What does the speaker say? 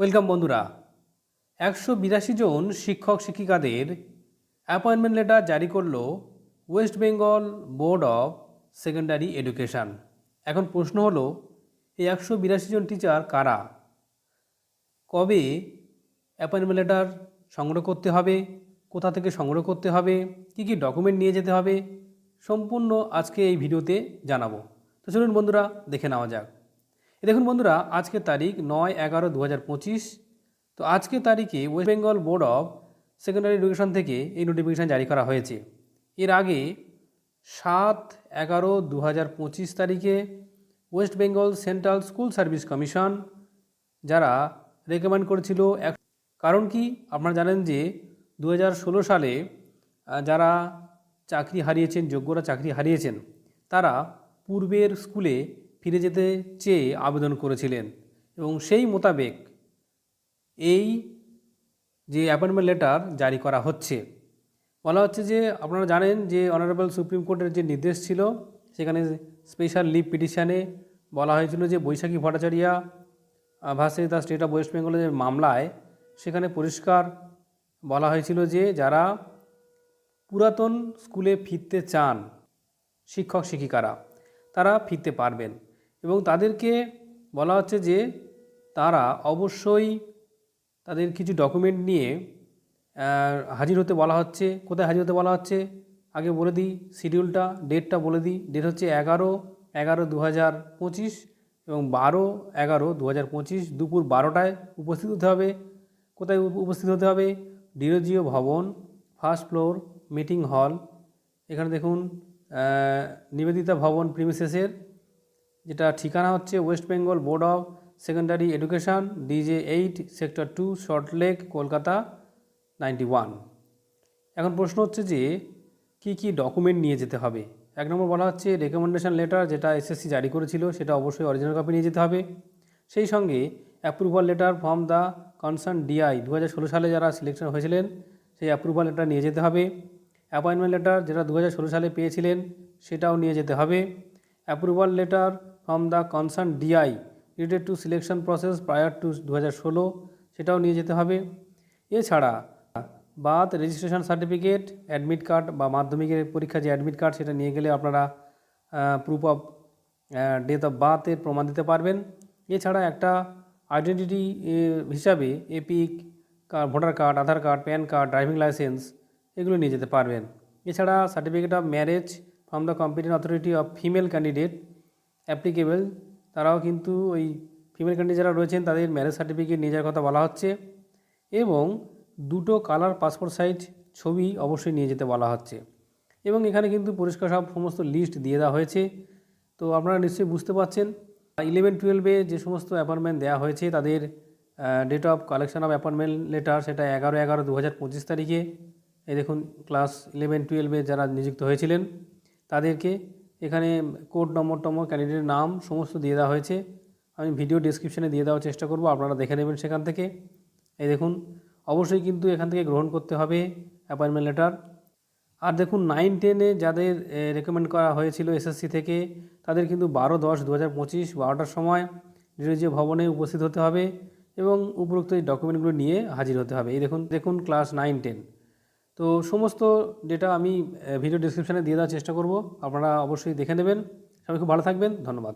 Welcome বন্ধুরা। একশো বিরাশি জন শিক্ষক শিক্ষিকাদের অ্যাপয়েন্টমেন্ট লেটার জারি করল West Bengal board of secondary education. এখন প্রশ্ন হলো, এই একশো বিরাশি জন টিচার কারা? কবে অ্যাপয়েন্টমেন্ট লেটার সংগ্রহ করতে হবে? কোথা থেকে সংগ্রহ করতে হবে? কী কী ডকুমেন্ট নিয়ে যেতে হবে? সম্পূর্ণ আজকে এই ভিডিওতে জানাব। তো চলুন বন্ধুরা, দেখে নেওয়া যাক। দেখুন বন্ধুরা আজকের তারিখ নয় এগারো দু হাজার পঁচিশ। তো আজকের তারিখে West Bengal board of secondary education থেকে এই নোটিফিকেশান জারি করা হয়েছে। এর আগে সাত এগারো দু হাজার পঁচিশ তারিখে West Bengal central school service commission যারা রেকমেন্ড করেছিল এক কারণ কি? আপনারা জানেন যে দু হাজার ষোলো সালে যারা চাকরি হারিয়েছেন, যোগ্যরা চাকরি হারিয়েছেন, তারা পূর্বের স্কুলে ফিরে যেতে চেয়ে আবেদন করেছিলেন এবং সেই মোতাবেক এই যে অ্যাপয়েন্টমেন্ট লেটার জারি করা হচ্ছে, বলা হচ্ছে যে আপনারা জানেন যে অনারেবল সুপ্রিম কোর্টের যে নির্দেশ ছিল, সেখানে স্পেশাল লিভ পিটিশানে বলা হয়েছিল যে Baishakhi Bhattacharya versus the state of West বেঙ্গলের মামলায় সেখানে পরিষ্কার বলা হয়েছিল যে যারা পুরাতন স্কুলে ফিরতে চান শিক্ষক শিক্ষিকারা তারা ফিরতে পারবেন। এবং তাদেরকে বলা হচ্ছে যে তারা অবশ্যই তাদের কিছু ডকুমেন্ট নিয়ে হাজির হতে বলা হচ্ছে। কোথায় হাজির হতে বলা হচ্ছে? আগে বলে দিই শিডিউলটা ডেটটা বলে দিই। ডেট হচ্ছে এগারো এগারো দু হাজার পঁচিশ এবং বারো, এগারো দু হাজার পঁচিশ। দুপুর বারোটায় উপস্থিত হতে হবে। কোথায় উপস্থিত হতে হবে? ডিরোজিও ভবন ফার্স্ট ফ্লোর মিটিং হল এখানে দেখুন নিবেদিতা ভবন প্রিমিসেসের যেটা ঠিকানা হচ্ছে West Bengal board of secondary education DJ eight sector two Salt Lake Kolkata ninety one এখন প্রশ্ন হচ্ছে যে, কি কি ডকুমেন্ট নিয়ে যেতে হবে? এক নম্বর বলা হচ্ছে রেকমেন্ডেশন লেটার যেটা এসএসসি জারি করেছিল, সেটা অবশ্যই অরিজিনাল কপি নিয়ে যেতে হবে। সেই সঙ্গে approval letter from the concern DI দু হাজার ষোলো সালে যারা সিলেকশন হয়েছিলেন, সেই অ্যাপ্রুভাল লেটার নিয়ে যেতে হবে। অ্যাপয়েন্টমেন্ট লেটার যেটা দু হাজার ষোলো সালে পেয়েছিলেন, সেটাও নিয়ে যেতে হবে। Approval letter from the concern DI related to selection process prior to দু হাজার ষোলো সেটাও নিয়ে যেতে হবে। এছাড়া birth registration certificate admit card বা মাধ্যমিকের পরীক্ষা যে অ্যাডমিট কার্ড সেটা নিয়ে গেলে আপনারা প্রুফ অফ ডেট অফ বার্থের প্রমাণ দিতে পারবেন। এছাড়া একটা আইডেন্টিটি হিসাবে EPIC voter card Aadhaar card PAN card driving licence এগুলো নিয়ে যেতে পারবেন। এছাড়া certificate of marriage from the competent authority of female candidate applicable তারাও কিন্তু ওই ফিমেল ক্যান্ডিডেট যারা রয়েছেন, তাদের ম্যারেজ সার্টিফিকেট নিয়ে যাওয়ার কথা বলা হচ্ছে এবং দুটো কালার পাসপোর্ট সাইজ ছবি অবশ্যই নিয়ে যেতে বলা হচ্ছে। এবং এখানে কিন্তু পরিষ্কার সব সমস্ত লিস্ট দিয়ে দেওয়া হয়েছে। তো আপনারা নিশ্চয়ই বুঝতে পারছেন ইলেভেন টুয়েলভে যে সমস্ত অ্যাপয়েন্টমেন্ট দেওয়া হয়েছে, তাদের date of collection of appointment letter সেটা এগারো এগারো দু হাজার পঁচিশ তারিখে। এই দেখুন ক্লাস ইলেভেন টুয়েলভে যারা নিযুক্ত হয়েছিলেন, তাদেরকে এখানে কোড নম্বর টম্বর ক্যান্ডিডেটের নাম সমস্ত দিয়ে দেওয়া হয়েছে। আমি ভিডিও ডিসক্রিপশনে দিয়ে দেওয়ার চেষ্টা করব, আপনারা দেখে নেবেন সেখান থেকে। এই দেখুন, অবশ্যই কিন্তু এখান থেকে গ্রহণ করতে হবে অ্যাপয়েন্টমেন্ট লেটার আর দেখুন নাইন টেনে যাদের রেকমেন্ড করা হয়েছিল এসএসসি থেকে, তাদের কিন্তু বারো, দশ দু হাজার পঁচিশ, বারোটার সময় ডিরোজিও ভবনে উপস্থিত হতে হবে এবং উপরোক্ত এই ডকুমেন্টগুলো নিয়ে হাজির হতে হবে। এই দেখুন দেখুন ক্লাস নাইন টেন তো সমস্ত ডেটা আমি ভিডিও ডিসক্রিপশানে দিয়ে দেওয়ার চেষ্টা করব। আপনারা অবশ্যই দেখে নেবেন। সবাই খুব ভালো থাকবেন। ধন্যবাদ।